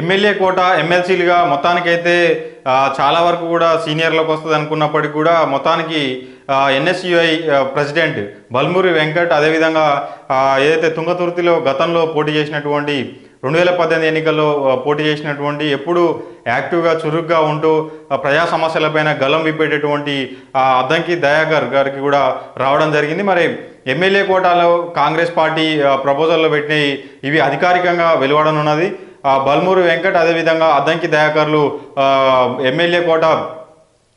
MLA కోట ఎమ్మెల్సీలుగా మొత్తానికైతే చాలా వరకు కూడా సీనియర్లకు వస్తుంది అనుకున్నప్పటికీ కూడా మొత్తానికి ఎన్ఎస్యుఐ ప్రెసిడెంట్ బల్మూరి వెంకట్ అదేవిధంగా ఏదైతే తుంగతుర్తిలో గతంలో పోటీ చేసినటువంటి రెండు వేల పద్దెనిమిది ఎన్నికల్లో పోటీ చేసినటువంటి ఎప్పుడు యాక్టివ్గా చురుగ్గా ఉంటూ ప్రజా సమస్యలపైన గలం విప్పేటటువంటి అద్దంకి దయాకర్ గారికి కూడా రావడం జరిగింది. మరి ఎమ్మెల్యే కోటాలో కాంగ్రెస్ పార్టీ ప్రపోజల్లో పెట్టినవి ఇవి అధికారికంగా వెలువడనున్నది. బల్మూరు వెంకట్ అదేవిధంగా అద్దంకి దయాకర్లు ఎమ్మెల్యే కోట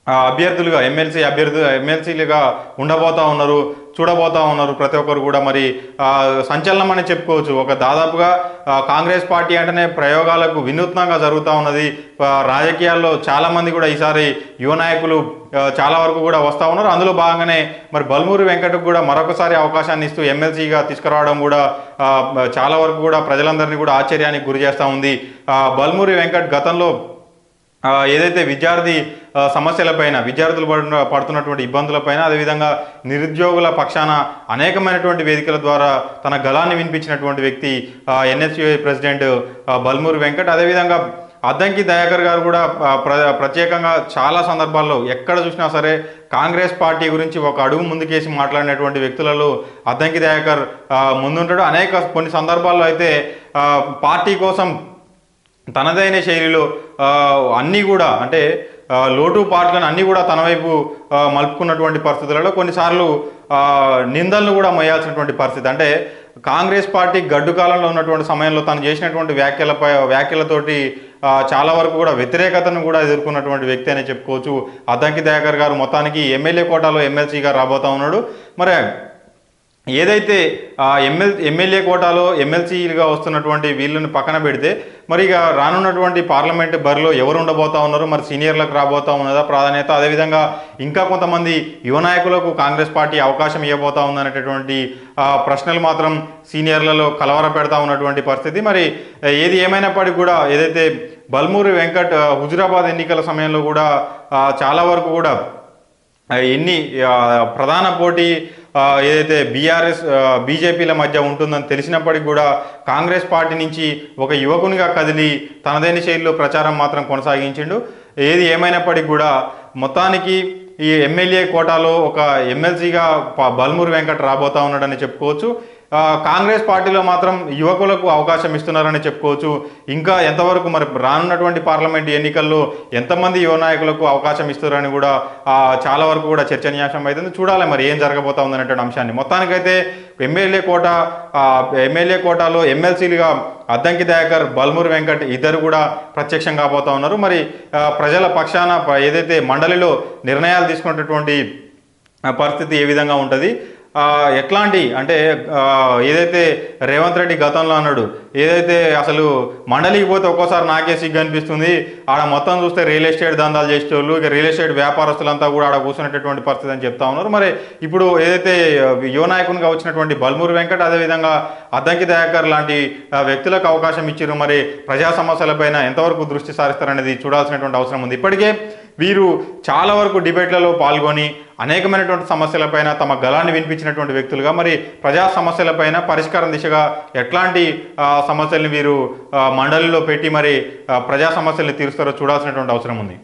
అభ్యర్థులుగా ఎమ్మెల్సీ అభ్యర్థు ఎమ్మెల్సీలుగా ఉండబోతా ఉన్నారు. చూడబోతా ఉన్నారు ప్రతి ఒక్కరు కూడా. మరి సంచలనం అని చెప్పుకోవచ్చు. ఒక దాదాపుగా కాంగ్రెస్ పార్టీ అంటేనే ప్రయోగాలకు వినూత్నంగా జరుగుతూ ఉన్నది. రాజకీయాల్లో చాలామంది కూడా ఈసారి యువ నాయకులు చాలా వరకు కూడా వస్తూ ఉన్నారు. అందులో భాగంగానే మరి బల్మూరి వెంకటకు కూడా మరొకసారి అవకాశాన్ని ఇస్తూ ఎమ్మెల్సీగా తీసుకురావడం కూడా చాలా వరకు కూడా ప్రజలందరినీ కూడా ఆశ్చర్యానికి గురి చేస్తూ ఉంది. బల్మూరి వెంకట్ గతంలో ఏదైతే విద్యార్థి సమస్యలపైన విద్యార్థులు పడుతున్న పడుతున్నటువంటి ఇబ్బందులపైన అదేవిధంగా నిరుద్యోగుల పక్షాన అనేకమైనటువంటి వేదికల ద్వారా తన గలాన్ని వినిపించినటువంటి వ్యక్తి ఎన్ఎస్యుఐ ప్రెసిడెంట్ బల్మూరి వెంకట్. అదేవిధంగా అద్దంకి దయాకర్ గారు కూడా ప్ర ప్రత్యేకంగా చాలా సందర్భాల్లో ఎక్కడ చూసినా సరే కాంగ్రెస్ పార్టీ గురించి ఒక అడుగు ముందుకేసి మాట్లాడినటువంటి వ్యక్తులలో అద్దంకి దయాకర్ ముందుంటాడు. అనేక కొన్ని సందర్భాల్లో అయితే పార్టీ కోసం తనదైన శైలిలో అన్నీ కూడా అంటే లోటు పాటలను అన్నీ కూడా తన వైపు మలుపుకున్నటువంటి పరిస్థితులలో కొన్నిసార్లు నిందలను కూడా మోయాల్సినటువంటి పరిస్థితి. అంటే కాంగ్రెస్ పార్టీ గడ్డు కాలంలో ఉన్నటువంటి సమయంలో తను చేసినటువంటి వ్యాఖ్యలపై వ్యాఖ్యలతోటి చాలా వరకు కూడా వ్యతిరేకతను కూడా ఎదుర్కొన్నటువంటి వ్యక్తి అనే చెప్పుకోవచ్చు. అద్దంకి దయాకర్ గారు మొత్తానికి ఎమ్మెల్యే కోటాలో ఎమ్మెల్సీగా రాబోతా ఉన్నాడు. మరి ఏదైతే ఎమ్మెల్ ఎమ్మెల్యే కోటాలో ఎమ్మెల్సీలుగా వస్తున్నటువంటి వీళ్ళని పక్కన పెడితే మరి ఇక రానున్నటువంటి పార్లమెంట్ బరిలో ఎవరు ఉండబోతా ఉన్నారు మరి సీనియర్లకు రాబోతా ఉన్నదా ప్రాధాన్యత? అదేవిధంగా ఇంకా కొంతమంది యువ నాయకులకు కాంగ్రెస్ పార్టీ అవకాశం ఇవ్వబోతా ఉందనేటటువంటి ప్రశ్నలు మాత్రం సీనియర్లలో కలవర పెడతా ఉన్నటువంటి పరిస్థితి. మరి ఏది ఏమైనప్పటికీ కూడా ఏదైతే బల్మూరి వెంకట్ హుజురాబాద్ ఎన్నికల సమయంలో కూడా చాలా వరకు కూడా ఎన్ని ప్రధాన పోటీ ఏదైతే బీఆర్ఎస్ బీజేపీల మధ్య ఉంటుందని తెలిసినప్పటికీ కూడా కాంగ్రెస్ పార్టీ నుంచి ఒక యువకునిగా కదిలి తనదైన శైలిలో ప్రచారం మాత్రం కొనసాగించిండు. ఏది ఏమైనప్పటికీ కూడా మొత్తానికి ఈ ఎమ్మెల్యే కోటాలో ఒక ఎమ్మెల్సీగా ప- బల్మూరి వెంకట్ రాబోతా ఉన్నాడని చెప్పుకోవచ్చు. కాంగ్రెస్ పార్టీలో మాత్రం యువకులకు అవకాశం ఇస్తున్నారని చెప్పుకోవచ్చు. ఇంకా ఎంతవరకు మరి రానున్నటువంటి పార్లమెంట్ ఎన్నికల్లో ఎంతమంది యువ నాయకులకు అవకాశం ఇస్తారని కూడా చాలా వరకు కూడా చర్చనీయాంశం అవుతుంది చూడాలి మరి ఏం జరగబోతా ఉందనేటువంటి అంశాన్ని. మొత్తానికైతే ఎమ్మెల్యే కోట ఎమ్మెల్యే కోటాలో ఎమ్మెల్సీలుగా అద్దంకి దయాకర్ బల్మూరి వెంకట్ ఇద్దరు కూడా ప్రత్యక్షం కాబోతా ఉన్నారు. మరి ప్రజల పక్షాన ఏదైతే మండలిలో నిర్ణయాలు తీసుకున్నటువంటి పరిస్థితి ఏ విధంగా ఉంటుంది? ఎట్లాంటి? అంటే ఏదైతే రేవంత్ రెడ్డి గతంలో అన్నాడు ఏదైతే అసలు మండలికి పోతే ఒక్కోసారి నాకే సిగ్గు అనిపిస్తుంది. ఆడ మొత్తం చూస్తే రియల్ ఎస్టేట్ దందాలు చేసేటోళ్ళు ఇక రియల్ ఎస్టేట్ వ్యాపారస్తులంతా కూడా ఆడ కూర్చున్నటువంటి పరిస్థితి అని చెప్తా ఉన్నారు. మరి ఇప్పుడు ఏదైతే యువ నాయకునిగా వచ్చినటువంటి బల్మూరి వెంకట్ అదేవిధంగా అద్దంకి దయాకర్ లాంటి వ్యక్తులకు అవకాశం ఇచ్చారు మరి ప్రజా సమస్యలపైన ఎంతవరకు దృష్టి సారిస్తారనేది చూడాల్సినటువంటి అవసరం ఉంది. ఇప్పటికే వీరు చాలా వరకు డిబేట్లలో పాల్గొని అనేకమైనటువంటి సమస్యలపైన తమ గలాన్ని వినిపించినటువంటి వ్యక్తులుగా మరి ప్రజా సమస్యలపైన పరిష్కారం దిశగా ఎట్లాంటి సమస్యల్ని వీరు మండలిలో పెట్టి మరి ప్రజా సమస్యల్ని తీరుస్తారో చూడాల్సినటువంటి అవసరం ఉంది.